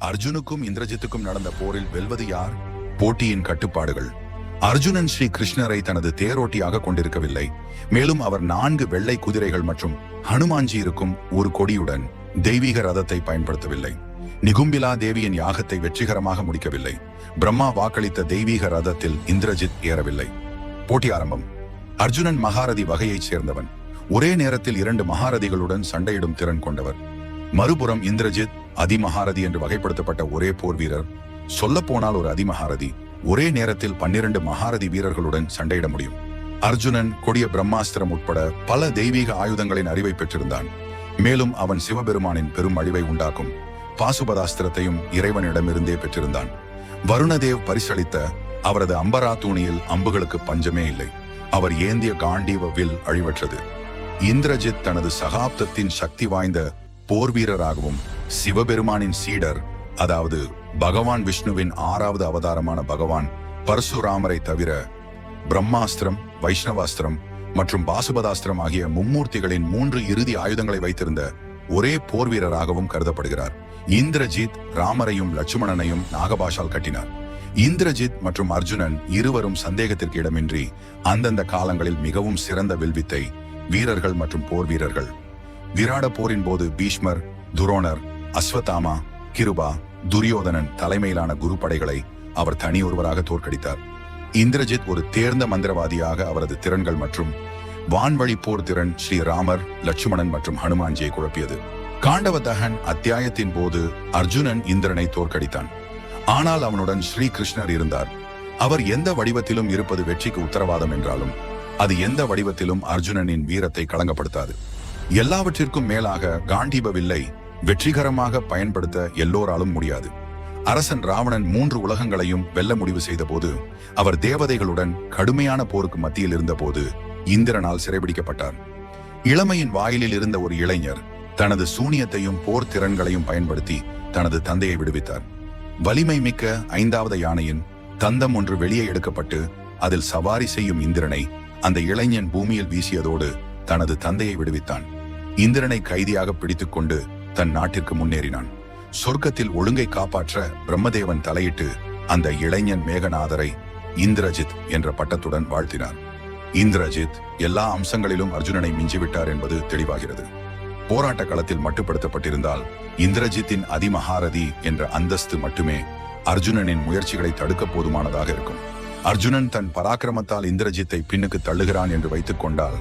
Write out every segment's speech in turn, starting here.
அர்ஜுனுக்கும் இந்திரஜித்துக்கும் நடந்த போரில் வெல்வது யார்? போட்டியின் கட்டுப்பாடுகள். அர்ஜுனன் ஸ்ரீ கிருஷ்ணரை தனது தேரோட்டியாக கொண்டிருக்கவில்லை. மேலும் அவர் நான்கு வெள்ளை குதிரைகள் மற்றும் ஹனுமான்ஜி இருக்கும் ஒரு கொடியுடன் தெய்வீக ரதத்தை பயன்படுத்தவில்லை. நிகும்பிலா தேவியின் யாகத்தை வெற்றிகரமாக முடிக்கவில்லை. பிரம்மா வாக்களித்த தெய்வீக ரதத்தில் இந்திரஜித் ஏறவில்லை. போட்டி ஆரம்பம். அர்ஜுனன் மகாரதி வகையைச் சேர்ந்தவன். ஒரே நேரத்தில் இரண்டு மகாரதிகளுடன் சண்டையிடும் திறன் கொண்டவர். மறுபுறம் இந்திரஜித் அதிமகாரதி என்று வகைப்படுத்தப்பட்ட ஒரே போர் வீரர் சொல்ல போனால் ஒரு அதிமகாரதி ஒரே நேரத்தில் பன்னிரண்டு மகாரதி வீரர்களுடன் சண்டையிட முடியும். அர்ஜுனன் கொடிய பிரம்மாஸ்திரம் உட்பட பல தெய்வீக ஆயுதங்களின் அறிவை பெற்றிருந்தான். மேலும் அவன் சிவபெருமானின் பெரும் அழிவை உண்டாக்கும் பாசுபதாஸ்திரத்தையும் இறைவனிடமிருந்தே பெற்றிருந்தான். வருணதேவ் பரிசளித்த அவரது அம்பரா தூணியில் அம்புகளுக்கு பஞ்சமே இல்லை. அவர் ஏந்திய காண்டீவ வில் அழிவற்றது. இந்திரஜித் தனது சகாப்தத்தின் சக்தி வாய்ந்த போர் வீரராகவும் சிவபெருமானின் சீடர் அதாவது பகவான் விஷ்ணுவின் ஆறாவது அவதாரமான பகவான் பரசுராமரை தவிர பிரம்மாஸ்திரம் வைஷ்ணவாஸ்திரம் மற்றும் பாசுபதாஸ்திரம் ஆகிய மும்மூர்த்திகளின் மூன்று இறுதி ஆயுதங்களை வைத்திருந்த ஒரே போர் வீரராகவும் கருதப்படுகிறார். இந்திரஜித் ராமரையும் லட்சுமணனையும் நாகபாஷால் கட்டினார். இந்திரஜித் மற்றும் அர்ஜுனன் இருவரும் சந்தேகத்திற்கு இடமின்றி அந்தந்த காலங்களில் மிகவும் சிறந்த வில்வித்தை வீரர்கள் மற்றும் போர் வீரர்கள் விராட போரின் போது பீஷ்மர் துரோணர் அஸ்வத்தாமா கிருபா துரியோதனன் தலைமையிலான குரு படைகளை அவர் தனி ஒருவராக தோற்கடித்தார். இந்திரஜித் ஒரு தேர்ந்த மந்திரவாதியாக அவரது திறன்கள் மற்றும் வான்வழி போர் திறன் ஸ்ரீ ராமர் லட்சுமணன் மற்றும் ஹனுமான்ஜியை குழப்பியது. காண்டவதகன் அத்தியாயத்தின் போது அர்ஜுனன் இந்திரனை தோற்கடித்தான். ஆனால் அவனுடன் ஸ்ரீ கிருஷ்ணர் இருந்தார். அவர் எந்த வடிவத்திலும் இருப்பது வெற்றிக்கு உத்தரவாதம் என்றாலும் அது எந்த வடிவத்திலும் அர்ஜுனனின் வீரத்தை களங்கப்படுத்தாது. எல்லாவற்றிற்கும் மேலாக காண்டீப வில்லை வெற்றிகரமாக பயன்படுத்த எல்லோராலும் முடியாது. அரசன் ராவணன் மூன்று உலகங்களையும் வெல்ல முடிவு செய்தபோது அவர் தேவதைகளுடன் கடுமையான போருக்கு மத்தியில் இருந்தபோது இந்திரனால் சிறைபிடிக்கப்பட்டார். இளமையின் வாயிலில் இருந்த ஒரு இளைஞர் தனது சூனியத்தையும் போர் திறன்களையும் பயன்படுத்தி தனது தந்தையை விடுவித்தார். வலிமை மிக்க ஐந்தாவது யானையின் தந்தம் ஒன்று வெளியே எடுக்கப்பட்டு அதில் சவாரி செய்யும் இந்திரனை அந்த இளைஞன் பூமியில் வீசியதோடு தனது தந்தையை விடுவித்தான். இந்திரனை கைதியாக பிடித்துக்கொண்டு தன் நாட்டிற்கு முன்னேறினான். சொர்க்கத்தில் ஒழுங்கை காப்பாற்ற பிரம்மதேவன் தலையிட்டு அந்த இளைஞன் மேகநாதரை இந்திரஜித் என்ற பட்டத்துடன் வாழ்த்தினார். இந்திரஜித் எல்லா அம்சங்களிலும் அர்ஜுனனை மிஞ்சிவிட்டார் என்பது தெளிவாகிறது. போராட்ட களத்தில் மட்டுப்படுத்தப்பட்டிருந்தால் இந்திரஜித்தின் அதிமகாரதி என்ற அந்தஸ்து மட்டுமே அர்ஜுனனின் முயற்சிகளை தடுக்க போதுமானதாக இருக்கும். அர்ஜுனன் தன் பராக்கிரமத்தால் இந்திரஜித்தை பின்னுக்கு தள்ளுகிறான் என்று வைத்துக் கொண்டால்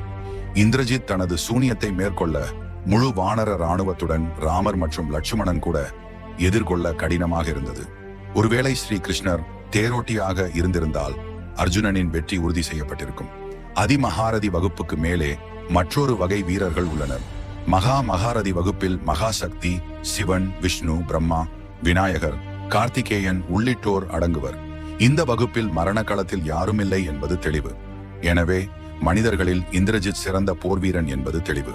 இந்திரஜித் தனது சூனியத்தை மேற்கொள்ள முழு வானர ராணுவத்துடன் ராமர் மற்றும் லட்சுமணன் கூட எதிர்கொள்ள கடினமாக இருந்தது. ஒருவேளை ஸ்ரீ கிருஷ்ணர் தேரோட்டியாக இருந்திருந்தால் அர்ஜுனனின் வெற்றி உறுதி செய்யப்பட்டிருக்கும். அதிமகாரதி வகுப்புக்கு மேலே மற்றொரு வகை வீரர்கள் உள்ளனர். மகா மகாரதி வகுப்பில் மகாசக்தி சிவன் விஷ்ணு பிரம்மா விநாயகர் கார்த்திகேயன் உள்ளிட்டோர் அடங்குவர். இந்த வகுப்பில் மரண களத்தில் யாருமில்லை என்பது தெளிவு. எனவே மனிதர்களில் இந்திரஜித் சிறந்த போர்வீரன் என்பது தெளிவு.